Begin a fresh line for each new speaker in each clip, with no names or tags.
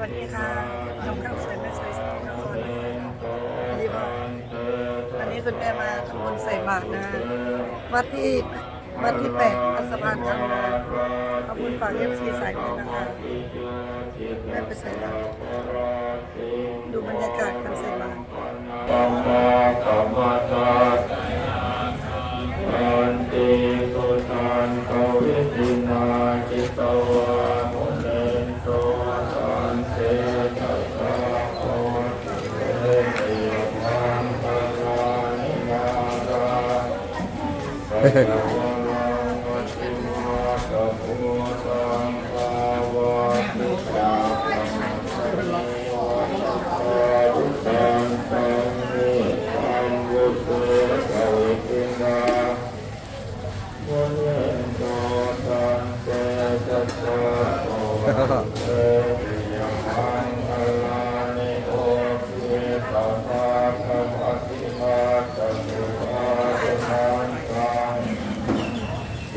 วัสดีค่ะทำข้าวสวยแม่สวยสกลนครอันนี้บอกอันนี้คุณแม่มาทำบุญใส่บาตรนะวัดที่วัดที่แปดวัดสพานทางนาทำบุญฝากเอฟซีสายเงินนะคะแม่ไปใส่บาตรดูบรรยากาศการใส่บาตร
Perfect.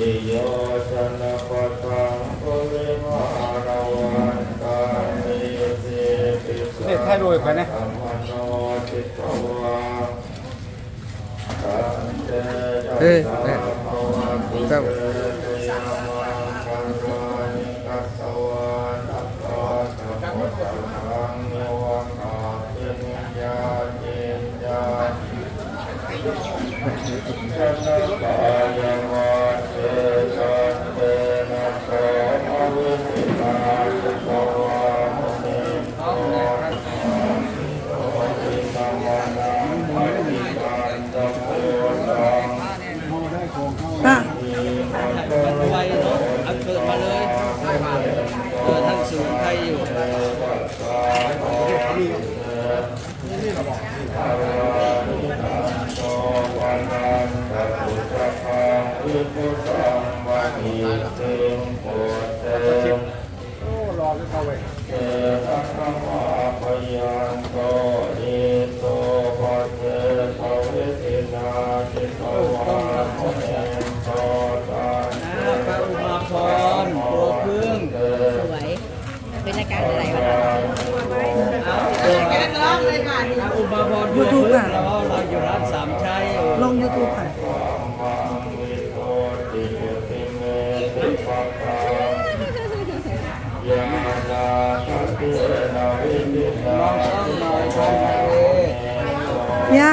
ติโยชนะปะตังปุริมาราวันตังนิสิปิส
นี่ถ่ายรูปไปนะ
ธรรมโนจิตวาตันเตจัส
เอ้ย
สะ
แม่
ภวตุ
เจ้า
ไวเนาะเอาเกิดมาเลยเออท่านสูงไทยอยู่
โอ้รอจะเข้าไป
เตตังธัมมาปยันโตอิโตปะเตภเวทินาจิตวามุเนนโตตัน
นะพระอุมาพรโปรพึ่ง
เต
สวย เป็นรายการอะไรวะ
เอาตัวพระอุมาพรโปรพึ่งเราเราอยู่ร้านสามชัย
ลงยูทูบค่ะ
มังวิโตติยติเมติปะตา ยานาคตินาวิตินา
ลองซ่อมหน่อยซ่อมหน่อย
ย่า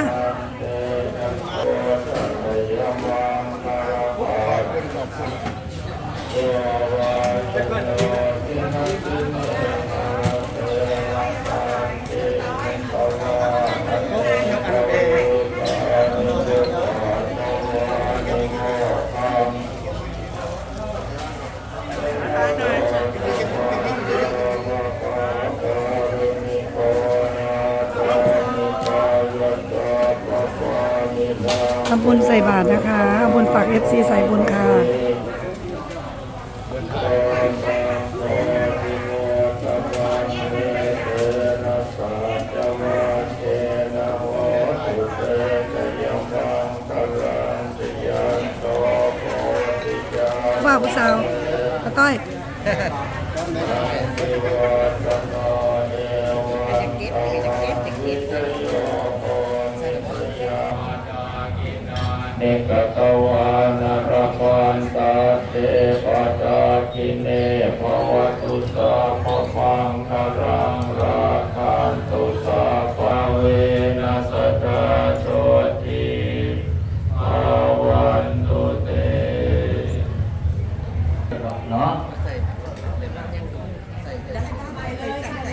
ทำ บุญใส่บาตรนะคะทำบุญฝากเอฟซีใส่บุญค่ะว่าผู้สาวต้อย
นกตวานารพันตาเตปะตาคิเนภวตุสาภฟังคารังราคันตุสาภาเวนัสตาโชติภาวันตุเต
เนาะ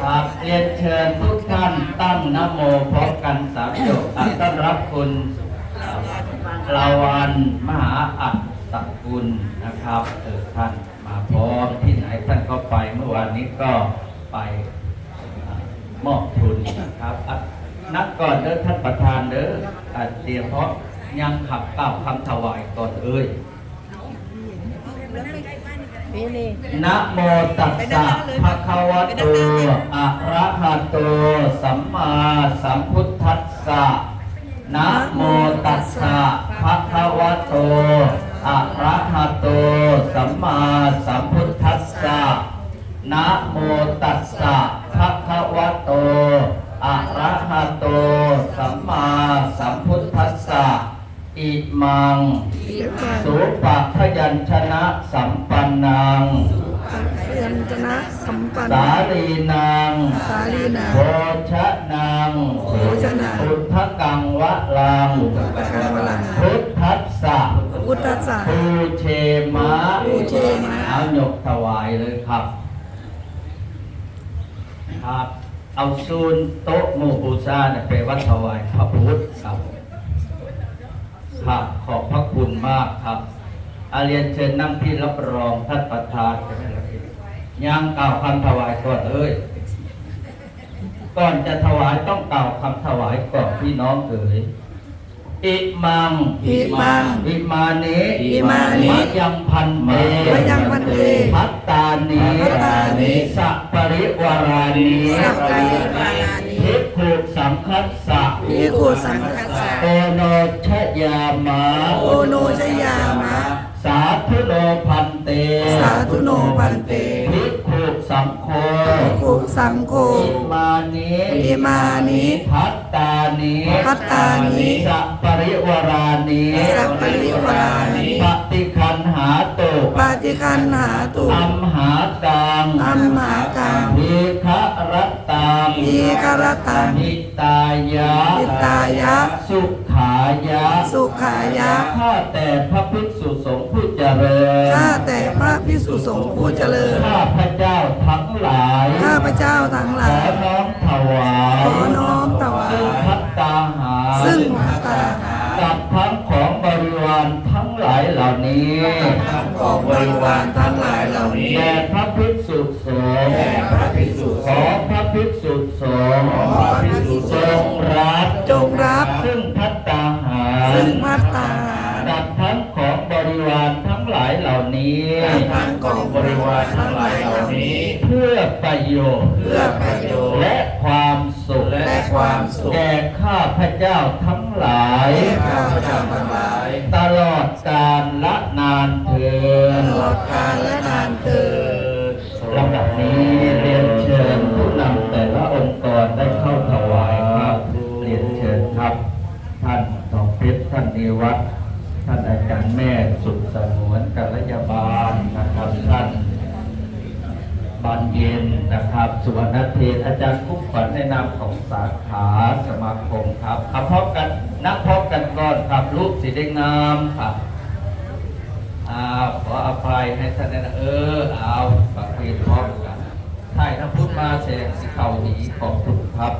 ครับเรียนเชิญทุกท่านตั้งนโมพร้อมกันสามจบอะต้อนรับคุณ ลาวันมหาอัศสกุลนะครับเออท่านมาพร้อมที่ไหนท่านก็ไปเมื่อวานนี้ก็ไปอมอบทุนนะครับนักก่อนเด้อท่านประธานเด้ออ่เตรียมเพราะยังขับกล่าวคำถวายก่อนเอ้ย
นะ
โมตัสสะภะคะวะโตอะระหะโต สัมมาสัมพุทธัสสะนะโมตัสสะ พระคะวะโต อะระหะโต สัมมาสัมพุทธัสสะ นะโมตัสสะพระคะวะโต อะระหะโต
สัมมาสัมพุ
ทธัสสะ อิมัง
สุปะพยัญชนะ
สัมปันนัง ยัญจนะสัม
ปันสาลีนัง สาลีนาโงปะกัง
พุทธัสสะ
พุทธสสะ
ปูเชมะ
ปูเชมะ
เอาหยกถวายเลยครับ ครับ เอาซูนโต๊ะหมู่บูชาเนี่ยไปวัดถวายพระพุทธครับครับขอบพระคุณมากครับอาเรียนเชิญนั่งที่รับรองท่านประธานยังกล่าวคำถวายก่อนเอ้ยก่อนจะถวายต้องกล่าวคำถวายก่อนพี่น้องเอ๋ย อิมัง
อิมัง
อิมานิ
อิมานิ
มะยังพันเต
มะยังพันเต
พัตตานิ
พัตตานิ
สัพปริวารานิ
สัพปริวารานิ
ทิฏฐุสังคัสสะ
ภิกขุสังฆสสะ
โอโนชยามะ
โอโนชยามะ
สาธุโนพันเต
สาธุโนพันเต
ภิกขุสังโฆ
ภิกขุสังโฆ
อิมานิ
อิมานิ
พัตตานิ
พัตตานิ
สัพปริวารานิ
สัพปริวารานิ
ปฏิคันหาตุ
ปาติคันหาตุ
อัมหากัง
อัมหากัง
วิคะ รัตตัง
อีกรตัง
หิตายะ
หิตายะ
สุขายะ
สุขายะ
ข้าแต่พระภิกษุสงฆ์ผู้เจริญ
ข้าแต่พระพิสุสงฆ์ผู้เจริญ
ข้าพระเจ้าทั้งหลาย
ข้าพระเจ้าทั้งห
ข
ลา
อยน้อมถวาย
ขอน้อมถวาย
ซึ่งพัตตาหาร
ซึ่งพัตตาหาร
กับทั้งของบริวารทั้งหลายเหล่านี้
ของบริวารทั้งหลายเหล่านี้
แด่พระภิกษุสงฆ์
แด่พระ ภิกษุส
ของ
ฆ์
พระภิกษุสงฆ์
ขอพระภิกษุส
จ
ง
ง
ฆ์
รับ
จงรับ
ซึ่งพัตตาหาร
ซึ่งพัตตาหาร
กับทั้งของบริวารทั้งหลายเหล่านี้
ทั้งของบริวารทั้งหลายเหล่านี้
เพื่อประโยชน์
เพื่อประโยชน์
และความสุข
และความสุข
แก่ข้าพระเจ้าทั้งหลาย
แก่ข้าพเจ้าทั้งหลาย
ตลอดกาลละนานเถิด
ตลอดกาลและนานเถิด
ลำดับนี้ นนิวัฒท่านอาจารย์แม่สุดสงวนกัลยาบาลนะครับท่านบานเย็นนะครับสุวรรณเทศอาจารย์คุกฝันในนามของสาขาสมาคมครับเอาพร้อมกันนักพบกันก่อนครับรูปสีแดงงามครับอาขออภัยให้ท่านนะเออเอาปากเพียพร้อมกันถ่ายถ้าพูดมาแสงสีเข่าหนีของถูกครับ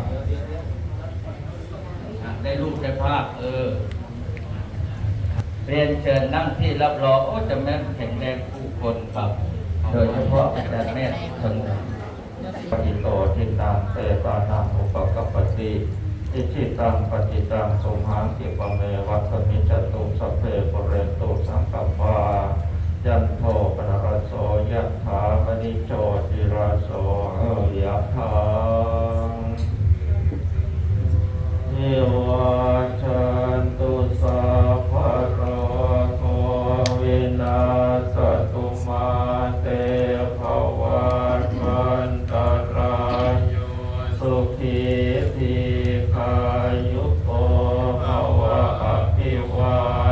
ได้รูปได้ภาพเออ เรียนเชิญนั่งที่รับรองโอ้จะแม่นแข็งแรงผู้คนครับ โดยเฉพาะอาจารย์แม่สงบปฏิโตทิตังเตปานังอุปกัปปติอิชิตังปฏิตังสมหังกิปะเมวัตมิจตุสัพเพปเรนตุ สุขีทีขายุโกภวะอภิวา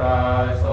ปัสโส